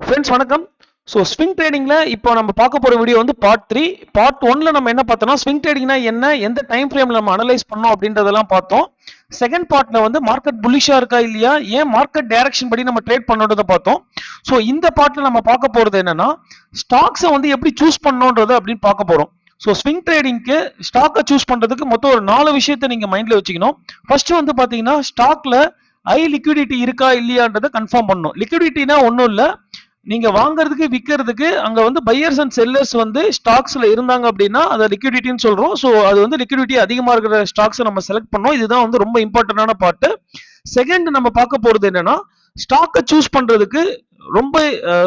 Friends வணக்கம். So swing ட்ரேடிங்கில் இப்போ நம்ம பார்க்க போகிற வீடியோ வந்து பார்ட் த்ரீ பார்ட் ஒன்ல நம்ம என்ன பார்த்தோம்னா ஸ்விங் ட்ரேடிங்னா என்ன எந்த டைம் ஃப்ரேம்ல நம்ம அனலைஸ் பண்ணோம் அப்படின்றதெல்லாம் பார்த்தோம். செகண்ட் பார்ட்ல வந்து மார்க்கெட் புல்லிஷா இருக்கா இல்லையா ஏன் மார்க்கெட் டைரக்ஷன் படி நம்ம ட்ரேட் பண்ணுறத பார்த்தோம். ஸோ இந்த பார்ட்ல நம்ம பார்க்க போறது என்னன்னா ஸ்டாக்ஸை வந்து எப்படி சூஸ் பண்ணோன்றது அப்படின்னு பார்க்க போறோம். ஸோ ஸ்விங் ட்ரேடிங்க்கு ஸ்டாக்கை சூஸ் பண்றதுக்கு மொத்தம் ஒரு நாலு விஷயத்த நீங்க மைண்ட்ல வச்சுக்கணும். ஃபர்ஸ்ட் வந்து பாத்தீங்கன்னா ஸ்டாக்ல ஹை லிக்விடிட்டி இருக்கா இல்லையான்றதை கன்ஃபார்ம் பண்ணணும். லிக்விடிட்டினா ஒன்றும் இல்லை நீங்க வாங்குறதுக்கு விற்கிறதுக்கு அங்க வந்து பையர்ஸ் அண்ட் செல்லர்ஸ் வந்து ஸ்டாக்ஸ்ல இருந்தாங்க அப்படின்னா அதை லிக்விடிட்டின்னு சொல்றோம். ஸோ அது வந்து லிக்விடிட்டி அதிகமா இருக்கிற ஸ்டாக்ஸை நம்ம செலக்ட் பண்ணோம். இதுதான் வந்து ரொம்ப இம்பார்ட்டன்டான பார்ட்டு செகண்ட் நம்ம பார்க்க போறது என்னன்னா ஸ்டாக்கை சூஸ் பண்றதுக்கு ரொம்ப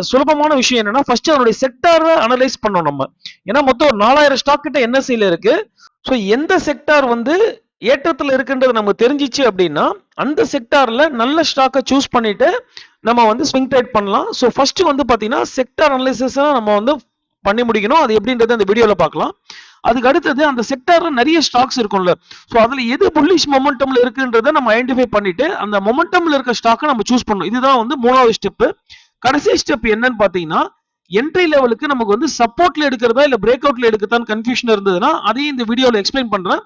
சுலபமான விஷயம் என்னன்னா ஃபர்ஸ்ட் அதனுடைய செக்டாரை அனலைஸ் பண்ணோம் நம்ம. ஏன்னா மொத்தம் ஒரு நாலாயிரம் ஸ்டாக் கிட்ட என்எஸ்சில இருக்கு? ஸோ எந்த செக்டார் வந்து ஏற்றத்தில் இருக்குன்றது நமக்கு தெரிஞ்சிச்சு அப்படின்னா அந்த செக்டாரில் நல்ல ஸ்டாக்கை சூஸ் பண்ணிட்டு நம்ம வந்து ஸ்விங் ட்ரேட் பண்ணலாம். ஸோ ஃபர்ஸ்ட் வந்து பார்த்தீங்கன்னா செக்டார் அனலிசிஸ் நம்ம வந்து பண்ணி முடிக்கணும். அது எப்படின்றத அந்த வீடியோவில் பார்க்கலாம். அதுக்கு அடுத்தது அந்த செக்டாரில் நிறைய ஸ்டாக்ஸ் இருக்கும்ல. ஸோ அதில் எது புல்லிஷ் மொமெண்டம்ல இருக்குன்றத நம்ம ஐடென்டிஃபை பண்ணிட்டு அந்த மொமெண்டம்ல இருக்க ஸ்டாக்கை நம்ம சூஸ் பண்ணணும். இதுதான் வந்து மூணாவது ஸ்டெப்பு கடைசி ஸ்டெப் என்னன்னு பார்த்தீங்கன்னா என்ட்ரி லெவலுக்கு நமக்கு வந்து சப்போர்ட்ல எடுக்கிறதா இல்லை பிரேக் அவுட்ல எடுக்கிறதான் கன்ஃபியூஷன் இருந்ததுன்னா அதையும் இந்த வீடியோவில் எக்ஸ்பிளைன் பண்றேன்.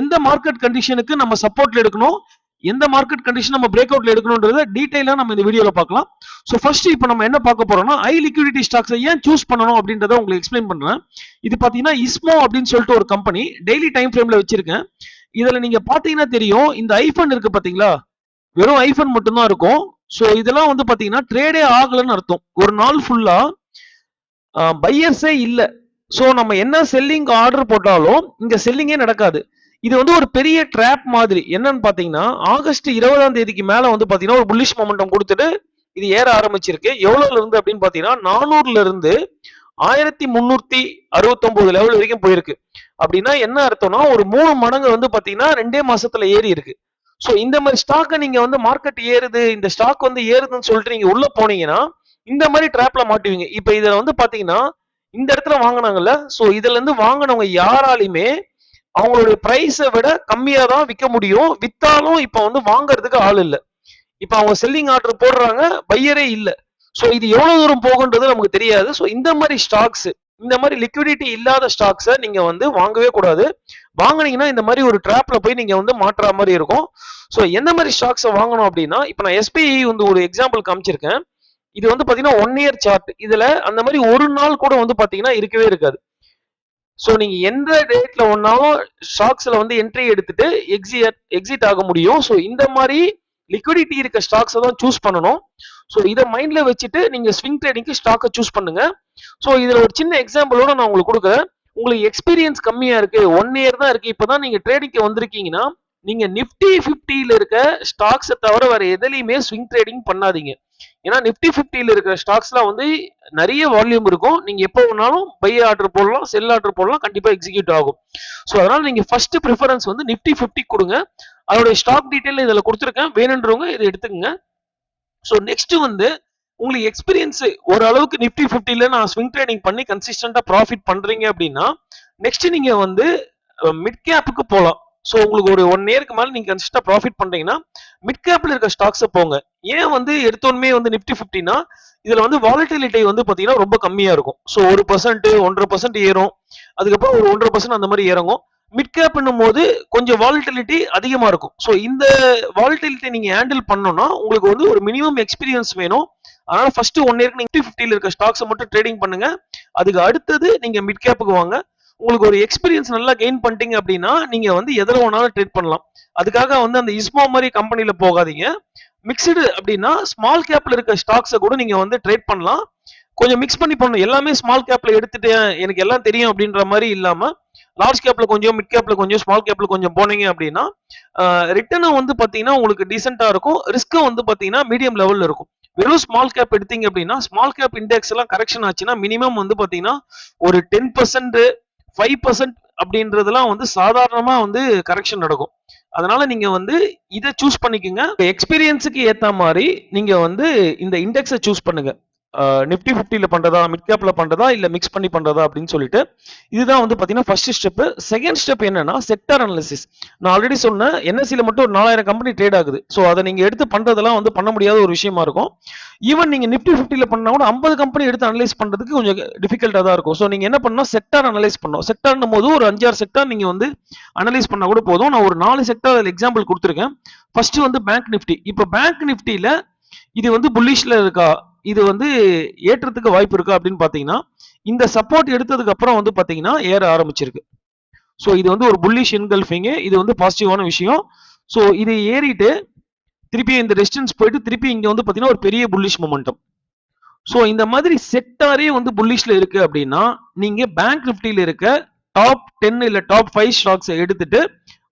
எந்த மார்க்கெட் கண்டிஷனுக்கு நம்ம சப்போர்ட்ல எடுக்கணும்? எந்த மார்க்கெட் கண்டிஷன் நம்ம பிரேக் அவுட்ல எடுக்கணும்ன்றத டீடைலா நம்ம இந்த வீடியோல பார்க்கலாம். ஸோ ஃபர்ஸ்ட் இப்போ நம்ம என்ன பார்க்க போறோம்னா ஐ லிக்விடிட்டி ஸ்டாக்ஸை ஏன் சூஸ் பண்ணணும் அப்படின்றத உங்களுக்கு எக்ஸ்பிளைன் பண்றேன். இது பாத்தீங்கன்னா இஸ்மோ அப்படின்னு சொல்லிட்டு ஒரு கம்பெனி டெய்லி டைம் ஃப்ரேம்ல வச்சிருக்கேன். இதுல நீங்க பாத்தீங்கன்னா தெரியும் இந்த ஐஃபன் இருக்கு பாத்தீங்களா? வெறும் ஐஃபன் மட்டும்தான் இருக்கும். ஸோ இதெல்லாம் வந்து பாத்தீங்கன்னா ட்ரேடே ஆகலன்னு அர்த்தம். ஒரு நாள் ஃபுல்லா பையர்ஸே இல்லை. ஸோ நம்ம என்ன செல்லிங் ஆர்டர் போட்டாலும் இங்க செல்லிங்கே நடக்காது. இது வந்து ஒரு பெரிய ட்ராப் மாதிரி. என்னன்னு பாத்தீங்கன்னா ஆகஸ்ட் இருபதாம் தேதிக்கு மேல வந்து பாத்தீங்கன்னா ஒரு புல்லிஷ் மொமெண்டம் கொடுத்துட்டு இது ஏற ஆரம்பிச்சிருக்கு. எவ்வளவுல இருந்து அப்படின்னு பாத்தீங்கன்னா நானூறுல இருந்து ஆயிரத்தி முன்னூத்தி அறுபத்தொன்பது லெவல் வரைக்கும் போயிருக்கு. அப்படின்னா என்ன அர்த்தம்னா ஒரு மூணு மடங்கு வந்து பாத்தீங்கன்னா ரெண்டே மாசத்துல ஏறி இருக்கு. ஸோ இந்த மாதிரி ஸ்டாக்கை நீங்க வந்து மார்க்கெட் ஏறுது இந்த ஸ்டாக் வந்து ஏறுதுன்னு சொல்லிட்டு நீங்க உள்ள போனீங்கன்னா இந்த மாதிரி ட்ராப்ல மாட்டுவீங்க. இப்ப இதுல வந்து பாத்தீங்கன்னா இந்த இடத்துல வாங்கினாங்கல்ல ஸோ இதுல இருந்து வாங்கினவங்க யாராலையுமே அவங்களுடைய பிரைஸை விட கம்மியா தான் விற்க முடியும். வித்தாலும் இப்ப வந்து வாங்குறதுக்கு ஆள் இல்லை. இப்ப அவங்க செல்லிங் ஆர்டர் போடுறாங்க பையரே இல்லை. ஸோ இது எவ்வளவு தூரம் போகுன்றது நமக்கு தெரியாது. ஸோ இந்த மாதிரி ஸ்டாக்ஸ் இந்த மாதிரி லிக்விடிட்டி இல்லாத ஸ்டாக்ஸை நீங்க வந்து வாங்கவே கூடாது. வாங்குனீங்கன்னா இந்த மாதிரி ஒரு ட்ராப்பில் போய் நீங்க வந்து மாற்றுற மாதிரி இருக்கும். ஸோ எந்த மாதிரி ஸ்டாக்ஸை வாங்கணும் அப்படின்னா இப்போ நான் எஸ்பிஐ வந்து ஒரு எக்ஸாம்பிள் காமிச்சிருக்கேன். இது வந்து பாத்தீங்கன்னா ஒன் இயர் சார்ட் இதுல அந்த மாதிரி ஒரு நாள் கூட வந்து பாத்தீங்கன்னா இருக்கவே இருக்காது. ஸோ நீங்கள் எந்த டேட்ல ஒன்னாலும் ஸ்டாக்ஸில் வந்து என்ட்ரி எடுத்துட்டு எக்ஸிட் எக்ஸிட் ஆக முடியும். ஸோ இந்த மாதிரி லிக்விடிட்டி இருக்க ஸ்டாக்ஸை தான் சூஸ் பண்ணணும். ஸோ இதை மைண்டில் வச்சுட்டு நீங்கள் ஸ்விங் ட்ரேடிங்க்கு ஸ்டாக்கை சூஸ் பண்ணுங்க. ஸோ இதில் ஒரு சின்ன எக்ஸாம்பிளோட நான் உங்களுக்கு கொடுக்குறேன். உங்களுக்கு எக்ஸ்பீரியன்ஸ் கம்மியாக இருக்கு. ஒன் இயர் தான் இருக்கு. இப்பதான் நீங்கள் ட்ரேடிங்க்கு வந்திருக்கீங்கன்னா நீங்கள் நிஃப்டி ஃபிஃப்டியில் இருக்க ஸ்டாக்ஸை தவிர வேறு எதுலையுமே ஸ்விங் ட்ரேடிங் பண்ணாதீங்க. ஏன்னா நிப்டி ஃபிஃப்டியில் இருக்கிற ஸ்டாக்ஸ்லாம் வந்து நிறைய வால்யூம் இருக்கும். நீங்கள் எப்போ வேணாலும் பை ஆர்டர் போடலாம் செல் ஆர்டர் போடலாம் கண்டிப்பாக எக்ஸிக்யூட் ஆகும். ஸோ அதனால் நீங்கள் ஃபர்ஸ்ட் ப்ரிஃபரன்ஸ் வந்து நிப்டி ஃபிஃப்டி கொடுங்க. அதோட ஸ்டாக் டீட்டெயில் இதில் கொடுத்துருக்கேன். வேணுன்றவங்க இதை எடுத்துக்கங்க. ஸோ நெக்ஸ்ட் வந்து உங்களுக்கு எக்ஸ்பீரியன்ஸ் ஓரளவுக்கு நிப்டி ஃபிஃப்டில நான் ஸ்விங் ட்ரேடிங் பண்ணி கன்சிஸ்டண்டா ப்ராஃபிட் பண்றீங்க அப்படின்னா நெக்ஸ்ட் நீங்க வந்து மிட் கேப்புக்கு போகலாம் ஸோ உங்களுக்கு ஒரு ஒன் இயருக்கு மேலே நீங்கள் கன்சிஸ்டாக ப்ராஃபிட் பண்ணுறீங்கன்னா மிட் கேப்பில் இருக்க ஸ்டாக்ஸை போங்க. ஏன் வந்து எடுத்தோன்மே வந்து நிஃப்டி ஃபிஃப்டினா இதில் வந்து வாலட்டிலிட்டி வந்து பார்த்தீங்கன்னா ரொம்ப கம்மியாக இருக்கும். ஸோ ஒரு பர்சன்ட் ஒன்றரை பர்சன்ட் ஏறும். அதுக்கப்புறம் ஒரு ஒன்றரை பர்சன்ட் அந்த மாதிரி இறங்கும். மிட் கேப்னும் போது கொஞ்சம் வாலட்டிலிட்டி அதிகமாக இருக்கும். ஸோ இந்த வாலட்டிலிட்டி நீங்கள் ஹேண்டில் பண்ணணும்னா உங்களுக்கு வந்து ஒரு மினிமம் எக்ஸ்பீரியன்ஸ் வேணும். அதனால் ஃபர்ஸ்ட் ஒன் இயருக்கு நிஃப்டி ஃபிஃப்டியில் இருக்க ஸ்டாக்ஸை மட்டும் ட்ரேடிங் பண்ணுங்க. அதுக்கு அடுத்தது நீங்கள் மிட் கேப்புக்கு வாங்க. உங்களுக்கு ஒரு எக்ஸ்பீரியன்ஸ் நல்லா கெயின் பண்ணிட்டீங்க அப்படின்னா நீங்க வந்து எதில் வேணாலும் ட்ரேட் பண்ணலாம். அதுக்காக வந்து அந்த இஸ்மோ மாதிரி கம்பெனியில போகாதீங்க. மிக்சடு அப்படின்னா ஸ்மால் கேப்ல இருக்க ஸ்டாக்ஸை கூட நீங்க வந்து ட்ரேட் பண்ணலாம். கொஞ்சம் மிக்ஸ் பண்ணி பண்ணணும். எல்லாமே ஸ்மால் கேப்ல எடுத்துட்டேன் எனக்கு எல்லாம் தெரியும் அப்படின்ற மாதிரி இல்லாம லார்ஜ் கேப்ல கொஞ்சம் மிட் கேப்ல கொஞ்சம் ஸ்மால் கேப்ல கொஞ்சம் போனீங்க அப்படின்னா ரிட்டர்னும் வந்து பாத்தீங்கன்னா உங்களுக்கு டீசென்டா இருக்கும். ரிஸ்க்கும் வந்து பாத்தீங்கன்னா மீடியம் லெவல்ல இருக்கும். வெறும் ஸ்மால் கேப் எடுத்தீங்க அப்படின்னா ஸ்மால் கேப் இண்டெக்ஸ் எல்லாம் கரெக்ஷன் ஆச்சுன்னா மினிமம் வந்து பாத்தீங்கன்னா ஒரு டென் பர்சன்ட் ஃபைவ் பர்சன்ட் அப்படின்றதெல்லாம் வந்து சாதாரணமா வந்து கரெக்ஷன் நடக்கும். அதனால நீங்க வந்து இதை சூஸ் பண்ணிக்கோங்க. எக்ஸ்பீரியன்ஸுக்கு ஏத்த மாதிரி நீங்க வந்து இந்த இண்டெக்ஸை சூஸ் பண்ணுங்க. நிஃப்டி ஃபிஃப்டியில் பண்றதா மிட் கேப்பில் பண்ணுறதா இல்லை மிக்ஸ் பண்ணி பண்ணுறதா அப்படின்னு சொல்லிட்டு இதுதான் வந்து பார்த்தீங்கன்னா ஃபர்ஸ்ட் ஸ்டெப் செகண்ட் ஸ்டெப் என்னன்னா செக்டார் அனாலிசிஸ் நான் ஆல்ரெடி சொன்னேன் என்எஸ்சியில் மட்டும் ஒரு நாலாயிரம் கம்பெனி ட்ரேட் ஆகுது. ஸோ அதை நீங்கள் எடுத்து பண்ணுறதெல்லாம் வந்து பண்ண முடியாத ஒரு விஷயமா இருக்கும். ஈவன் நீங்கள் நிஃப்டி ஃபிஃப்டியில் பண்ணால் கூட ஐம்பது கம்பெனி எடுத்து அனலைஸ் பண்ணுறதுக்கு கொஞ்சம் டிஃபிகல்ட்டாக தான் இருக்கும். ஸோ நீங்கள் என்ன பண்ணால் செக்டார் அனலைஸ் பண்ணோம் செக்டார்னும் போது ஒரு அஞ்சாறு செக்டார் நீங்கள் வந்து அனலைஸ் பண்ணால் கூட போதும். நான் ஒரு நாலு செக்டார் எக்ஸாம்பிள் கொடுத்துருக்கேன். ஃபர்ஸ்ட் வந்து பேங்க் நிஃப்டி இப்போ பேங்க் நிஃப்டியில் இது வந்து புல்லிஷில் இருக்கா? இது வந்து ஏற்றத்துக்கு வாய்ப்பு இருக்கா அப்படின்னு பார்த்தீங்கன்னா இந்த சப்போர்ட் எடுத்ததுக்கு அப்புறம் வந்து பார்த்தீங்கன்னா ஏற ஆரம்பிச்சிருக்கு. ஸோ இது வந்து ஒரு புல்லிஷ் என்கல்ஃபிங் இது வந்து பாசிட்டிவான விஷயம். ஸோ இது ஏறிட்டு திருப்பி இந்த ரெசிஸ்டன்ஸ் போயிட்டு திருப்பி இங்கே வந்து பார்த்தீங்கன்னா ஒரு பெரிய புல்லிஷ் மொமெண்டம் ஸோ இந்த மாதிரி செக்டாரே வந்து புல்லிஷில் இருக்கு அப்படின்னா நீங்கள் பேங்க் நிஃப்டியில் இருக்க டாப் டென் இல்லை டாப் ஃபைவ் ஸ்டாக்ஸை எடுத்துட்டு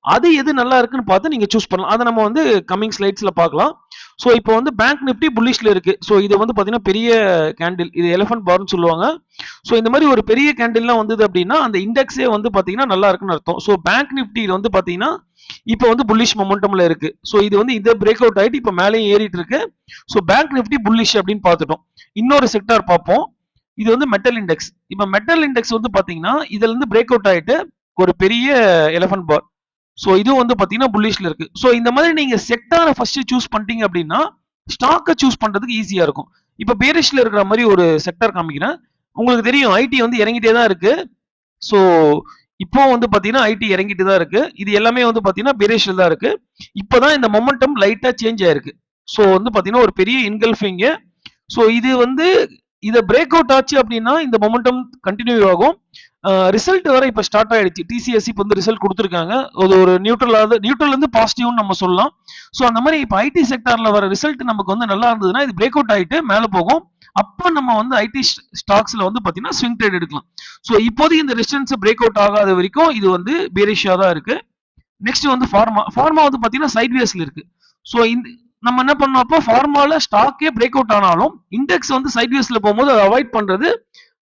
அது எது நல்லா இருக்குன்னு பார்த்து நீங்கள் சூஸ் பண்ணலாம். அதை நம்ம வந்து கம்மிங் ஸ்லைட்ஸில் பார்க்கலாம். ஸோ இப்போ வந்து பேங்க் நிஃப்டி புல்லிஷ்ல இருக்கு. ஸோ இது வந்து பார்த்தீங்கன்னா பெரிய கேண்டில் இது எலிஃபன்ட் பார்னு சொல்லுவாங்க. ஸோ இந்த மாதிரி ஒரு பெரிய கேண்டில்லாம் வந்தது அப்படின்னா அந்த இண்டெக்ஸே வந்து பார்த்தீங்கன்னா நல்லா இருக்குன்னு அர்த்தம். ஸோ பேங்க் நிஃப்டியில் வந்து பார்த்தீங்கன்னா இப்போ வந்து புல்லிஷ் மொமெண்டம்ல இருக்கு. ஸோ இது வந்து இதை பிரேக் அவுட் ஆகிட்டு இப்போ மேலேயும் ஏறிட்டு இருக்கு. ஸோ பேங்க் நிஃப்டி புல்லிஷ் அப்படின்னு பார்த்துட்டோம். இன்னொரு செக்டார் பார்ப்போம். இது வந்து மெட்டல் இண்டெக்ஸ் இப்போ மெட்டல் இண்டெக்ஸ் வந்து பார்த்தீங்கன்னா இதுல இருந்து பிரேக் அவுட் ஆகிட்டு ஒரு பெரிய எலிஃபன்ட் பார் ஸோ இது வந்து பார்த்தீங்கன்னா புல்லிஷ்ல இருக்கு. ஸோ இந்த மாதிரி நீங்கள் செக்டாரை ஃபர்ஸ்ட் சூஸ் பண்ணிட்டீங்க அப்படின்னா ஸ்டாக்கை சூஸ் பண்ணுறதுக்கு ஈஸியாக இருக்கும். இப்போ பேரிஷில் இருக்கிற மாதிரி ஒரு செக்டார் காமிக்கிறேன். உங்களுக்கு தெரியும் ஐடி வந்து இறங்கிட்டே தான் இருக்கு. ஸோ இப்போ வந்து பார்த்தீங்கன்னா ஐடி இறங்கிட்டு தான் இருக்குது இது எல்லாமே வந்து பார்த்தீங்கன்னா பேரிஷில் தான் இருக்கு. இப்போதான் இந்த மொமெண்டம் லைட்டாக சேஞ்ச் ஆயிருக்கு. ஸோ வந்து பார்த்தீங்கன்னா ஒரு பெரிய இன்கல்ஃபிங்கு ஸோ இது வந்து இதை பிரேக் அவுட் ஆச்சு அப்படின்னா இந்த மொமெண்டம் கண்டினியூ ஆகும். ரிசல்ட் வர இப்போ ஸ்டார்ட் ஆயிடுச்சு. டிசிஎஸ்சி இப்போ வந்து ரிசல்ட் கொடுத்துருக்காங்க. அது ஒரு நியூட்ரலாக நியூட்ரல்லேருந்து பாசிட்டிவ்னு நம்ம சொல்லலாம். ஸோ அந்த மாதிரி இப்போ ஐடி செக்டாரில் வர ரிசல்ட் நமக்கு வந்து நல்லா இருந்ததுன்னா இது பிரேக் அவுட் ஆயிட்டு மேலே போகும். அப்போ நம்ம வந்து ஐடி ஸ்டாக்ஸில் வந்து பார்த்தீங்கன்னா ஸ்விங் ட்ரேட் எடுக்கலாம். ஸோ இப்போதைக்கு இந்த ரெசிஸ்டன்ஸ் பிரேக் அவுட் ஆகாத வரைக்கும் இது வந்து பேரிஷியாக தான் இருக்கு. நெக்ஸ்ட் வந்து ஃபார்மா ஃபார்மா வந்து பார்த்தீங்கன்னா சைட்வேஸில் இருக்கு. ஸோ இந்த நம்ம என்ன பண்ணோம் அப்போ ஃபார்மாவில் ஸ்டாக்கே பிரேக் அவுட் ஆனாலும் இண்டெக்ஸ் வந்து சைட்வேஸில் போகும்போது அதை அவாய்ட் பண்ணுறது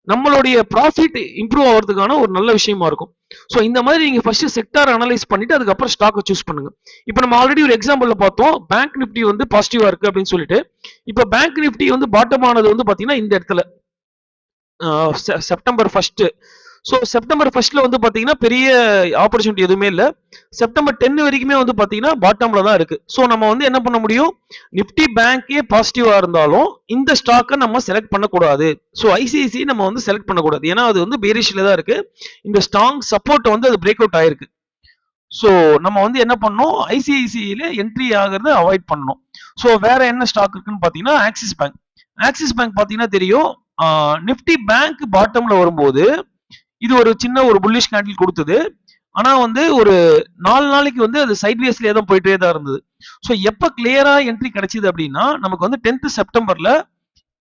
நம்மளுடைய ப்ராஃபிட் இம்ப்ரூவ் ஆகிறதுக்கான ஒரு நல்ல விஷயமா இருக்கும். ஸோ இந்த மாதிரி நீங்கள் ஃபர்ஸ்ட் செக்டார் அனலைஸ் பண்ணிட்டு அதுக்கப்புறம் ஸ்டாக்கை சூஸ் பண்ணுங்க. இப்போ நம்ம ஆல்ரெடி ஒரு எக்ஸாம்பிளில் பார்த்தோம். பேங்க் நிஃப்டி வந்து பாசிட்டிவா இருக்கு அப்படின்னு சொல்லிட்டு. இப்போ பேங்க் நிஃப்டி வந்து பாட்டம் ஆனது வந்து பார்த்தீங்கன்னா இந்த இடத்துல. செ- செப்டம்பர் ஃபர்ஸ்ட் ஸோ செப்டம்பர் ஃபர்ஸ்ட்ல வந்து பார்த்தீங்கன்னா பெரிய ஆப்பர்ச்சுனிட்டி எதுவுமே இல்லை. செப்டம்பர் டென் வரைக்குமே வந்து பார்த்தீங்கன்னா பாட்டம்ல தான் இருக்கு. ஸோ நம்ம வந்து என்ன பண்ண முடியும்? நிப்டி பேங்கே பாசிட்டிவா இருந்தாலும் இந்த ஸ்டாக்கை நம்ம செலக்ட் பண்ணக்கூடாது. ஸோ ஐசிஐசி நம்ம வந்து செலக்ட் பண்ணக்கூடாது. ஏன்னா அது வந்து பேரிஷில் தான் இருக்கு. இந்த ஸ்ட்ராங் சப்போர்ட் வந்து அது பிரேக் அவுட் ஆயிருக்கு. ஸோ நம்ம வந்து என்ன பண்ணோம் ஐசிஐசியில என்ட்ரி ஆகிறத அவாய்ட் பண்ணணும். ஸோ வேற என்ன ஸ்டாக் இருக்குன்னு பார்த்தீங்கன்னா ஆக்சிஸ் பேங்க் ஆக்சிஸ் பேங்க் பார்த்தீங்கன்னா தெரியும். நிப்டி பேங்க் பாட்டம்ல வரும்போது இது ஒரு சின்ன ஒரு புல்லிஷ் கேண்டில் கொடுத்தது. ஆனா வந்து ஒரு நாலு நாளைக்கு வந்து அது சைட்வேஸ்லயே தான் போயிட்டே தான் இருந்தது. ஸோ எப்போ கிளியரா என்ட்ரி கிடைச்சது அப்படின்னா நமக்கு வந்து டென்த் செப்டம்பர்ல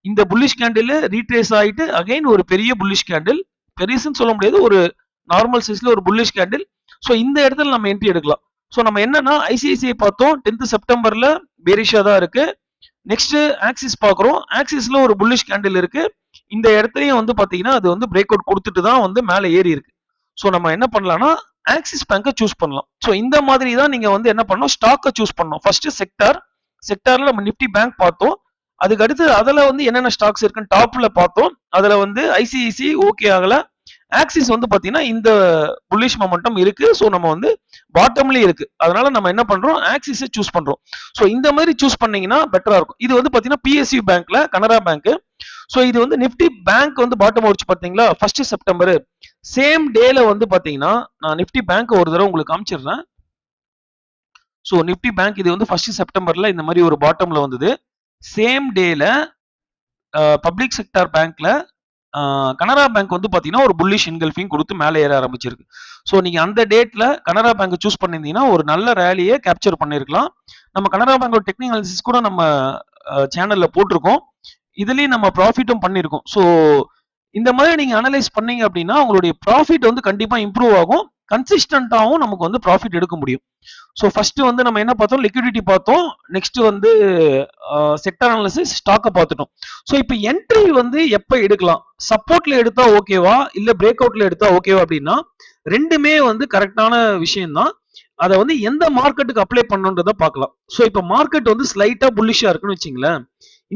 இந்த புல்லிஷ் கேண்டில் ரீட்ரேஸ் ஆகிட்டு அகைன் ஒரு பெரிய புல்லிஷ் கேண்டில் பெருசுன்னு சொல்ல முடியாது ஒரு நார்மல் சைஸ்ல ஒரு புல்லிஷ் கேண்டில் ஸோ இந்த இடத்துல நம்ம என்ட்ரி எடுக்கலாம். ஸோ நம்ம என்னன்னா ஐசிஐசிஐ பார்த்தோம். டென்த் செப்டம்பர்ல பேரிஷா தான் இருக்கு. நெக்ஸ்ட் ஆக்சிஸ் பார்க்குறோம். ஆக்சிஸ்ல ஒரு புல்லிஷ் கேண்டில் இருக்கு. இந்த இடத்துலையும் வந்து பார்த்தீங்கன்னா அது வந்து பிரேக் அவுட் கொடுத்துட்டு தான் வந்து மேலே ஏறி இருக்கு. ஸோ நம்ம என்ன பண்ணலாம்னா ஆக்சிஸ் பேங்கை சூஸ் பண்ணலாம். ஸோ இந்த மாதிரி தான் நீங்கள் வந்து என்ன பண்ணணும்? ஸ்டாக்கை சூஸ் பண்ணணும். ஃபர்ஸ்ட் செக்டார் செக்டாரில் நம்ம நிஃப்டி பேங்க் பார்த்தோம். அதுக்கு அடுத்து அதில் வந்து என்னென்ன ஸ்டாக்ஸ் இருக்குன்னு டாப்ல பார்த்தோம். அதில் வந்து ஐசிஐசி ஓகே ஆகல. ஆக்சிஸ் வந்து பார்த்தீங்கன்னா இந்த புல்லிஷ் மொமெண்டம் இருக்கு. ஸோ நம்ம வந்து பாட்டம்லேயும் இருக்கு. அதனால நம்ம என்ன பண்றோம்? ஆக்சிஸை சூஸ் பண்றோம். ஸோ இந்த மாதிரி சூஸ் பண்ணீங்கன்னா பெட்டரா இருக்கும். இது வந்து பார்த்தீங்கன்னா பிஎஸ்யூ பேங்க்ல கனரா பேங்க் ஸோ இது வந்து நிஃப்டி பேங்க் வந்து பாட்டம் வச்சு பார்த்தீங்களா ஃபர்ஸ்ட் செப்டம்பர் சேம் டேல வந்து பார்த்தீங்கன்னா நான் நிஃப்டி பேங்க் ஒரு தடவை உங்களுக்கு காமிச்சிடுறேன் ஸோ நிஃப்டி பேங்க் இது வந்து ஃபர்ஸ்ட் செப்டம்பர்ல இந்த மாதிரி ஒரு பாட்டம்ல வந்தது. சேம் டேல பப்ளிக் செக்டார் பேங்க்ல கனரா பேங்க் வந்து பார்த்தீங்கன்னா ஒரு புல்லிஷ் இன்கல்ஃபிங் கொடுத்து மேலே ஏற ஆரம்பிச்சிருக்கு. ஸோ நீங்கள் அந்த டேட்ல கனரா பேங்க் சூஸ் பண்ணியிருந்தீங்கன்னா ஒரு நல்ல ரேலியை கேப்சர் பண்ணியிருக்கலாம். நம்ம கனரா பேங்கோட டெக்னிக்கல் அனாலிசிஸ் கூட நம்ம சேனல்ல போட்டிருக்கோம். இதுலயும் நம்ம ப்ராஃபிட்டும் பண்ணியிருக்கோம் ஸோ இந்த மாதிரி நீங்க அனலைஸ் பண்ணீங்க அப்படின்னா உங்களுடைய ப்ராஃபிட் வந்து கண்டிப்பா இம்ப்ரூவ் ஆகும். கன்சிஸ்டன்டாவும் நமக்கு வந்து ப்ராஃபிட் எடுக்க முடியும். ஸோ ஃபர்ஸ்ட் வந்து நம்ம என்ன பார்த்தோம்? லிக்விடிட்டி பார்த்தோம். நெக்ஸ்ட் வந்து செக்டர் அனாலிசிஸ் ஸ்டாக்கை பார்த்துட்டோம். ஸோ இப்போ என்ட்ரி வந்து எப்போ எடுக்கலாம்? சப்போர்ட்ல எடுத்தா ஓகேவா இல்ல பிரேக் அவுட்ல எடுத்தா ஓகேவா அப்படின்னா ரெண்டுமே வந்து கரெக்டான விஷயம் தான் அதை வந்து எந்த மார்க்கெட்டுக்கு அப்ளை பண்ணுன்றதை பார்க்கலாம். ஸோ இப்போ மார்க்கெட் வந்து ஸ்லைட்டா புல்லிஷா இருக்குன்னு வச்சிங்களேன்.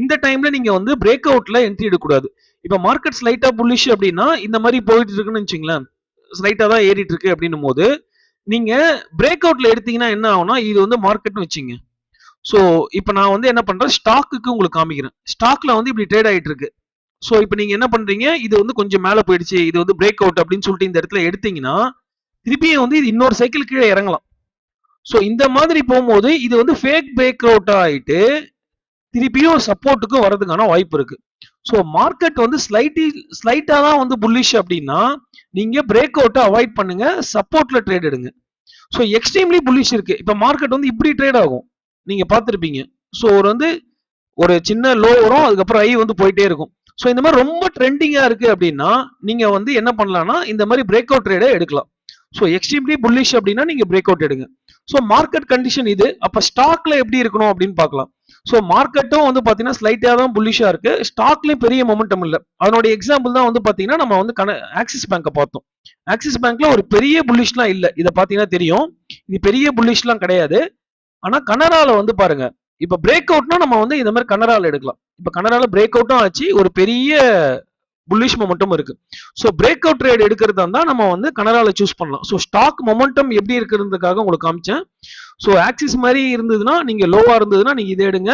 இந்த டைம்ல நீங்க வந்து பிரேக் அவுட்ல என்ட்ரி எடுக்கக்கூடாது. இப்ப மார்க்கெட் ஸ்லைட்டா புல்லிஷ் அப்படின்னா இந்த மாதிரி போயிட்டு இருக்குன்னு வச்சுங்களேன் ஸ்லைட்டா தான் ஏறிட்டு இருக்கு அப்படின்னும் போது நீங்க பிரேக் அவுட்ல எடுத்தீங்கன்னா என்ன ஆகும்னா இது வந்து மார்க்கெட்னு வச்சுங்க. ஸோ இப்போ நான் வந்து என்ன பண்றேன் ஸ்டாக்குக்கு உங்களுக்கு காமிக்கிறேன். ஸ்டாக்ல வந்து இப்படி ட்ரேட் ஆயிட்டு இருக்கு. ஸோ இப்போ நீங்க என்ன பண்றீங்க இது வந்து கொஞ்சம் மேலே போயிடுச்சு இது வந்து பிரேக் அவுட் அப்படின்னு சொல்லிட்டு இந்த இடத்துல எடுத்தீங்கன்னா திருப்பியும் வந்து இது இன்னொரு சைக்கிள் கீழே இறங்கலாம். ஸோ இந்த மாதிரி போகும்போது இது வந்து ஃபேக் பிரேக் அவுட் ஆயிட்டு திருப்பியும் சப்போர்ட்டுக்கு வரதுக்கான வாய்ப்பு இருக்கு. ஸோ மார்க்கெட் வந்து ஸ்லைட்டி ஸ்லைட்டாக தான் வந்து புல்லிஷ் அப்படின்னா நீங்க பிரேக் அவுட்டை அவாய்ட் பண்ணுங்க சப்போர்ட்ல ட்ரேட் எடுங்க. ஸோ எக்ஸ்ட்ரீம்லி புல்லிஷ் இருக்கு. இப்போ மார்க்கெட் வந்து இப்படி ட்ரேட் ஆகும். நீங்க பார்த்துருப்பீங்க. ஸோ ஒரு வந்து ஒரு சின்ன லோ வரும் அதுக்கப்புறம் ஐ வந்து போயிட்டே இருக்கும். ஸோ இந்த மாதிரி ரொம்ப ட்ரெண்டிங்காக இருக்கு அப்படின்னா நீங்க வந்து என்ன பண்ணலாம்னா இந்த மாதிரி பிரேக் அவுட் ட்ரேடை எடுக்கலாம். ஸோ எக்ஸ்ட்ரீம்லி புல்லிஷ் அப்படின்னா நீங்க பிரேக் அவுட் எடுங்க. ஸோ மார்க்கெட் கண்டிஷன் இது. அப்போ ஸ்டாக்ல எப்படி இருக்கணும் அப்படின்னு பார்க்கலாம். ஸோ மார்க்கெட்டும் வந்து பார்த்தீங்கன்னா ஸ்லைட்டாக தான் புல்லிஷாக இருக்கு. ஸ்டாக்லேயும் பெரிய மொமெண்டம் இல்லை. அதனுடைய எக்ஸாம்பிள் தான் வந்து பார்த்தீங்கன்னா நம்ம வந்து கன ஆக்சிஸ் பேங்கை பார்த்தோம். ஆக்சிஸ் பேங்க்ல ஒரு பெரிய புல்லிஷ்லாம் இல்லை. இதை பார்த்தீங்கன்னா தெரியும். இது பெரிய புல்லிஷ்லாம் கிடையாது. ஆனால் கனரால வந்து பாருங்க. இப்போ பிரேக் அவுட்னா நம்ம வந்து இந்த மாதிரி கனரால எடுக்கலாம். இப்போ கனரால பிரேக் அவுட்டும் ஆச்சு. ஒரு பெரிய புல்லிஷ் மொமெண்டம் இருக்கு. ஸோ பிரேக் அவுட் ட்ரேட் எடுக்கிறதா இருந்தால் நம்ம வந்து கனரால சூஸ் பண்ணலாம். ஸோ ஸ்டாக் மொமெண்டம் எப்படி இருக்கிறதுக்காக உங்களுக்கு காமிச்சேன். ஸோ ஆக்சிஸ் மாதிரி இருந்ததுன்னா நீங்க லோவா இருந்ததுன்னா நீங்க இதை எடுங்க.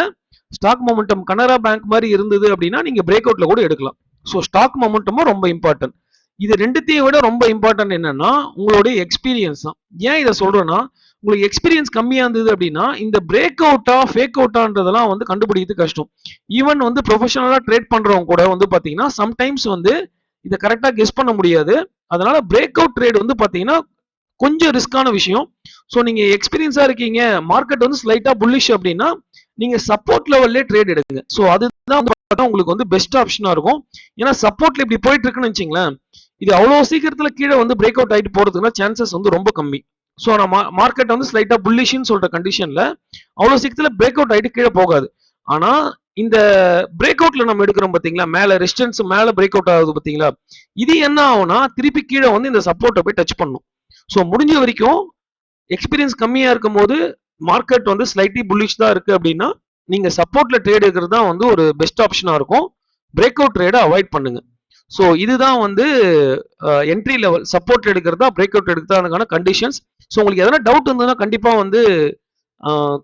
ஸ்டாக் மொமெண்டம் கனரா பேங்க் மாதிரி இருந்தது அப்படின்னா நீங்க பிரேக் அவுட்ல கூட எடுக்கலாம். ஸோ ஸ்டாக் மொமெண்டமும் ரொம்ப இம்பார்ட்டன்ட் இது ரெண்டுத்தையும் விட ரொம்ப இம்பார்ட்டன்ட் என்னன்னா உங்களுடைய எக்ஸ்பீரியன்ஸ் தான். ஏன் இதை சொல்றேன்னா உங்களுக்கு எக்ஸ்பீரியன்ஸ் கம்மியா இருந்தது அப்படின்னா இந்த பிரேக் அவுட்டா ஃபேக் அவுட்டான்றதெல்லாம் வந்து கண்டுபிடிக்கிறது கஷ்டம். ஈவன் வந்து ப்ரொஃபஷனலா ட்ரேட் பண்றவங்க கூட வந்து பாத்தீங்கன்னா சம்டைம்ஸ் வந்து இதை கரெக்டா கெஸ் பண்ண முடியாது. அதனால பிரேக் அவுட் ட்ரேட் வந்து பாத்தீங்கன்னா கொஞ்சம் ரிஸ்கான விஷயம். ஸோ நீங்க எக்ஸ்பீரியன்ஸா இருக்கீங்க மார்க்கெட் வந்து ஸ்லைட்டா புல்லிஷ் அப்படின்னா நீங்க சப்போர்ட் லெவல்லே ட்ரேட் எடுங்க. ஸோ அதுதான் உங்களுக்கு வந்து பெஸ்ட் ஆப்ஷனா இருக்கும். ஏன்னா சப்போர்ட்ல இப்படி போயிட்டு இருக்குன்னு வச்சுங்களேன் இது அவ்வளோ சீக்கிரத்துல கீழே வந்து பிரேக் அவுட் ஆயிட்டு போறதுக்குன்னா சான்சஸ் வந்து ரொம்ப கம்மி. ஸோ நான் மார்க்கெட் வந்து ஸ்லைட்டாக புல்லிஷ்னு சொல்கிற கண்டிஷனில் அவ்வளோ சீக்கிரத்தில் பிரேக் அவுட் ஆகிட்டு கீழே போகாது. ஆனால் இந்த பிரேக் அவுட்ல நம்ம எடுக்கிறோம் பார்த்தீங்களா மேலே ரெசிஸ்டன்ஸ் மேலே பிரேக் அவுட் ஆகுது பார்த்தீங்களா இது என்ன ஆகும்னா திருப்பி கீழே வந்து இந்த சப்போர்ட்டை போய் டச் பண்ணும். ஸோ முடிஞ்ச வரைக்கும் எக்ஸ்பீரியன்ஸ் கம்மியாக இருக்கும் போது மார்க்கெட் வந்து ஸ்லைட்லி புல்லிஷ் தான் இருக்குது அப்படின்னா நீங்கள் சப்போர்ட்டில் ட்ரேட் எடுக்கிறது தான் வந்து ஒரு பெஸ்ட் ஆப்ஷனாக இருக்கும். பிரேக் அவுட் ட்ரேடை அவாய்ட் பண்ணுங்க. ஸோ இதுதான் வந்து என்ட்ரி லெவல் சப்போர்ட் எடுக்கிறதா பிரேக் அவுட் எடுக்கிறதான கண்டிஷன்ஸ் ஸோ உங்களுக்கு எதனா டவுட் இருந்ததுன்னா கண்டிப்பாக வந்து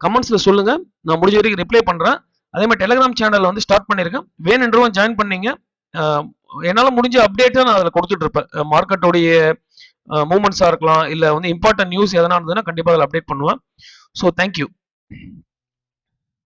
கமெண்ட்ஸில் சொல்லுங்கள் நான் முடிஞ்ச வரைக்கும் ரிப்ளை பண்ணுறேன் அதே மாதிரி டெலிகிராம் சேனலில் வந்து ஸ்டார்ட் பண்ணியிருக்கேன் வேணுன்றவன் ஜாயின் பண்ணீங்க. என்னால் முடிஞ்ச அப்டேட்டை நான் அதில் கொடுத்துட்ருப்பேன். மார்க்கெட்டோடைய மூமெண்ட்ஸாக இருக்கலாம் இல்லை வந்து இம்பார்ட்டன்ட் நியூஸ் எதனா இருந்ததுன்னா கண்டிப்பாக அதில் அப்டேட் பண்ணுவேன். So thank you